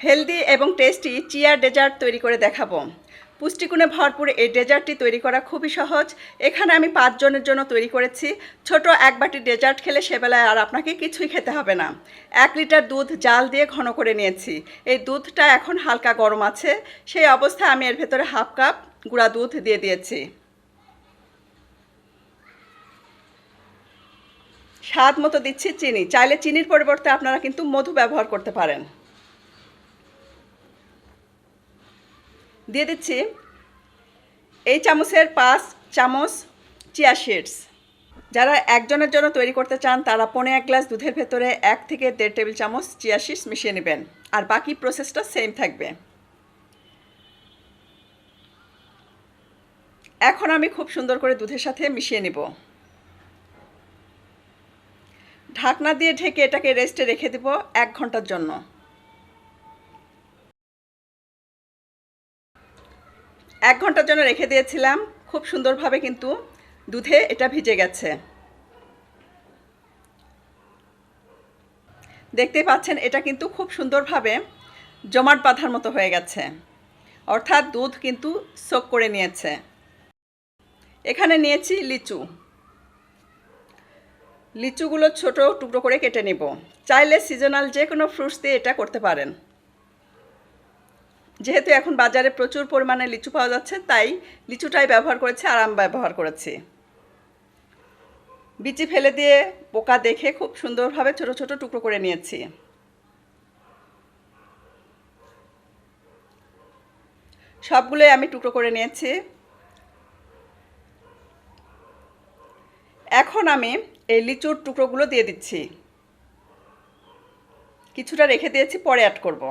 Healthy এবং tasty chia dessert তৈরি করে দেখাবো। পুষ্টিগুণে ভরপুর এই ডেজার্টটি তৈরি করা খুবই সহজ। এখানে আমি পাঁচজনের জন্য তৈরি করেছি। ছোট এক বাটি ডেজার্ট খেলে সেবেলায় আর আপনাকে কিছুই খেতে হবে না। এক লিটার দুধ জাল দিয়ে ঘন করে নিয়েছি। এই দুধটা এখন হালকা গরম আছে। সেই অবস্থায় আমি এর ভেতরে হাফ কাপ গুঁড়া দুধ দিয়ে দিয়েছি। স্বাদ মতো দিচ্ছি চিনি। চাইলে চিনির পরিবর্তে আপনারা কিন্তু মধু ব্যবহার করতে পারেন। দিয়ে দিচ্ছি এই চামচের পাঁচ চামচ চিয়া সিডস যারা একজনের জন্য তৈরি করতে চান, তারা পনে এক গ্লাস দুধের ভেতরে এক থেকে দেড় টেবিল চামচ চিয়া সিডস মিশিয়ে নেবেন। আর বাকি প্রসেসটা সেম থাকবে। এখন আমি খুব সুন্দর করে দুধের সাথে মিশিয়ে নিব। ঢাকনা দিয়ে ঢেকে এটাকে রেস্টে রেখে দেব এক ঘণ্টার জন্য। এক ঘণ্টার জন্য রেখে দিয়েছিলাম। খুব সুন্দরভাবে কিন্তু দুধে এটা ভিজে গেছে। দেখতে পাচ্ছেন, এটা কিন্তু খুব সুন্দরভাবে জমাট বাঁধার মতো হয়ে গেছে। অর্থাৎ দুধ কিন্তু সোক করে নিয়েছে। এখানে নিয়েছি লিচু। লিচুগুলো ছোট টুকরো করে কেটে নেব। চাইলে সিজনাল যে কোনো ফ্রুটস দিয়ে এটা করতে পারেন। যেহেতু এখন বাজারে প্রচুর পরিমাণে লিচু পাওয়া যাচ্ছে, তাই লিচুটাই ব্যবহার করেছি আর আম ব্যবহার করেছি। বিচি ফেলে দিয়ে পোকা দেখে খুব সুন্দরভাবে ছোট ছোট টুকরো করে নিয়েছি। সবগুলোই আমি টুকরো করে নিয়েছি। এখন আমি এই লিচুর টুকরোগুলো দিয়ে দিচ্ছি। কিছুটা রেখে দিয়েছি, পরে অ্যাড করব।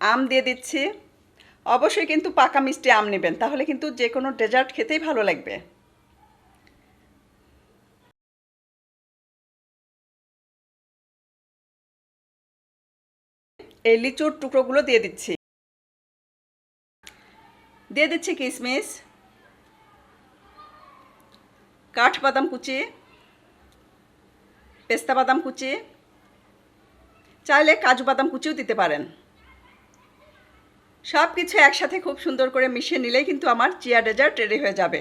আম দিয়ে দিচ্ছি। অবশ্যই কিন্তু পাকা মিষ্টি আম নেবেন, তাহলে কিন্তু যে কোনো ডেজার্ট খেতেই ভালো লাগবে। এই লিচুর টুকরোগুলো দিয়ে দিচ্ছি। দিয়ে দিচ্ছি কিশমিশ কাঠবাদাম কুচি, পেস্তা বাদাম কুচি, চাইলে কাজু বাদাম কুচিও দিতে পারেন। সব কিছু একসাথে খুব সুন্দর করে মিশিয়ে নিলেই কিন্তু আমার চিয়া ডেজার্ট রেডি হয়ে যাবে।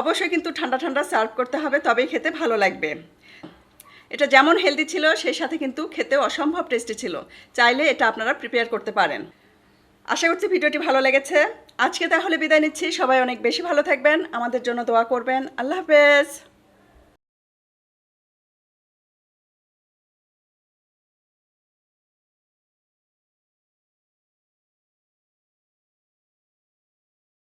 অবশ্যই কিন্তু ঠান্ডা ঠান্ডা সার্ভ করতে হবে, তবেই খেতে ভালো লাগবে। এটা যেমন হেলদি ছিল, সেই সাথে কিন্তু খেতেও অসম্ভব টেস্টি ছিল। চাইলে এটা আপনারা প্রিপেয়ার করতে পারেন। আশা করছি ভিডিওটি ভালো লেগেছে। আজকে তাহলে বিদায় নিচ্ছি। সবাই অনেক বেশি ভালো থাকবেন। আমাদের জন্য দোয়া করবেন। আল্লাহ হাফেজ।